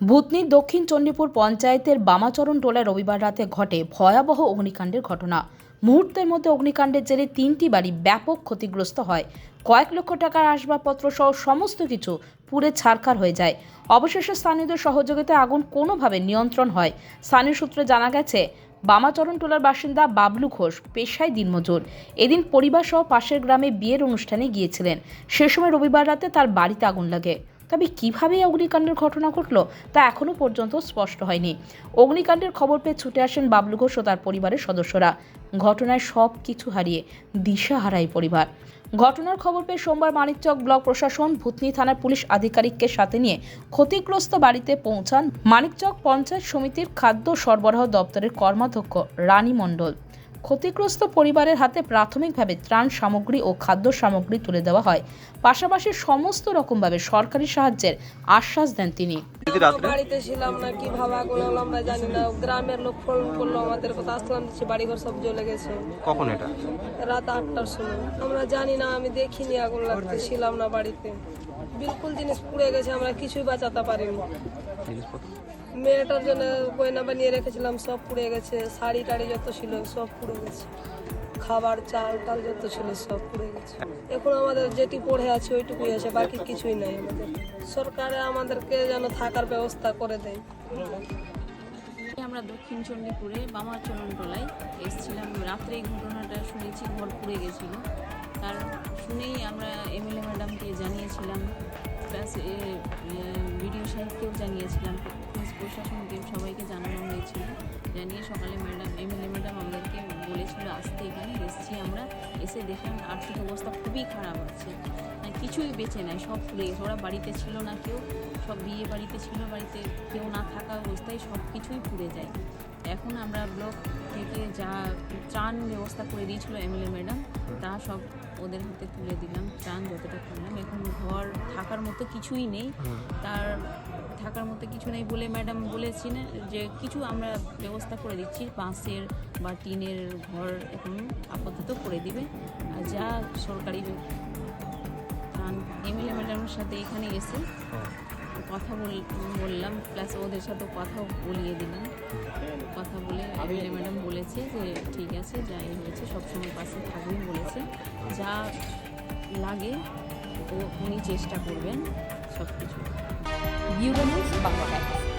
ভূতনির দক্ষিণ চণ্ডীপুর পঞ্চায়েতের বামাচরণ টোলায় রবিবার রাতে ঘটে ভয়াবহ অগ্নিকাণ্ডের ঘটনা। মুহূর্তের মধ্যে অগ্নিকাণ্ডের জেরে তিনটি বাড়ি ব্যাপক ক্ষতিগ্রস্ত হয়। কয়েক লক্ষ টাকার আসবাবপত্র সহ সমস্ত কিছু পুড়ে ছারখার হয়ে যায়। অবশেষে স্থানীয়দের সহযোগিতায় আগুন কোনোভাবে নিয়ন্ত্রণ হয়। স্থানীয় সূত্রে জানা গেছে, বামাচরণ টোলার বাসিন্দা বাবলু ঘোষ পেশায় দিনমজুর। এদিন পরিবার সহ পাশের গ্রামে বিয়ের অনুষ্ঠানে গিয়েছিলেন। সে সময় রবিবার রাতে তার বাড়িতে আগুন লাগে। তবে কীভাবে অগ্নিকাণ্ডের ঘটনা ঘটলো তা এখনও পর্যন্ত স্পষ্ট হয়নি। অগ্নিকাণ্ডের খবর পেয়ে ছুটে আসেন বাবলু ঘোষ ও তার পরিবারের সদস্যরা। ঘটনায় সব কিছু হারিয়ে দিশাহারা এই পরিবার। ঘটনার খবর পেয়ে সোমবার মানিকচক ব্লক প্রশাসন, ভূতনি থানার পুলিশ আধিকারিককে সাথে নিয়ে ক্ষতিগ্রস্ত বাড়িতে পৌঁছান মানিকচক পঞ্চায়েত সমিতির খাদ্য সরবরাহ দপ্তরের কর্মাধ্যক্ষ রানী মণ্ডল। ক্ষতিগ্রস্ত পরিবারের হাতে প্রাথমিকভাবে ত্রাণ সামগ্রী ও খাদ্য সামগ্রী তুলে দেওয়া হয়। পাশাপাশি সমস্ত রকমভাবে সরকারি সাহায্যের আশ্বাস দেন তিনি। বাড়িতে ছিলাম না কি ভাবা কোনো আমরা জানি না। গ্রামের লোক ফোন করল আমাদের কথা আসলাম দেখছি বাড়িঘর সব জ্বলে গেছে। কখন এটা? রাত আটটার সময়। আমরা জানি না আমি দেখিনি আগুন লাগতে ছিলাম না বাড়িতে। বিলকুল জিনিস পুড়ে গেছে আমরা কিছুই বাঁচাতে পারিনি। মেয়েটার জন্য গয়না বানিয়ে রেখেছিলাম, সব পুড়ে গেছে। শাড়ি টাড়ি যত ছিল, সব পুড়ে গেছে। খাবার, চাল, টাল যত ছিল, সব পুড়ে গেছে। এখন আমাদের যেটি পড়ে আছে, ওইটুকুই আছে, বাকি কিছুই নাই আমাদের। সরকারে আমাদেরকে যেন থাকার ব্যবস্থা করে দেয়। আমরা দক্ষিণ চণ্ডীপুরে টোলায় এসেছিলাম। রাত্রে এই ঘটনাটা শুনেছি, ঘর পুড়ে গেছিল। তার শুনেই আমরা এমএলএ ম্যাডামকে জানিয়েছিলাম, প্লাস বিডিও সাহেবকেও জানিয়েছিলাম। পুলিশ প্রশাসনকে সবাইকে জানানো হয়েছিল। জানিয়ে সকালে ম্যাডাম এমএলএ ম্যাডাম আমাদেরকে বলেছিল, আসতে এখানে এসেছি আমরা। এসে দেখলাম আর্থিক অবস্থা খুবই খারাপ আছে। মানে কিছুই বেঁচে নাই, সব গেছে ওরা বাড়িতে ছিল না কেউ, সব বিয়ে বাড়িতে ছিল বাড়িতে। কেউ না থাকা অবস্থায় সব কিছুই পুড়ে যায়। এখন আমরা ব্লক থেকে যা ত্রাণ ব্যবস্থা করে দিয়েছিল এমএলএ ম্যাডাম তা সব ওদের হাতে তুলে দিলাম ত্রাণ যতটা করলাম। এখন ঘর থাকার মতো কিছুই নেই। তার থাকার মতো কিছু নেই বলে ম্যাডাম বলেছি না যে কিছু আমরা ব্যবস্থা করে দিচ্ছি। বাঁশের বা টিনের ঘর এখন আপাতত করে দিবে। আর যা সরকারি এমএলএ ম্যাডামের সাথে এখানে এসে কথা বল- বললাম প্লাস ওদের সাথে কথাও বলিয়ে দিলাম। কথা বলে এমএলএ ম্যাডাম বলেছে যে ঠিক আছে যাই হয়েছে সবসময় পাশে থাকবেন বলেছে। যা লাগে ও উনি চেষ্টা করবেন সব কিছু বাংলা।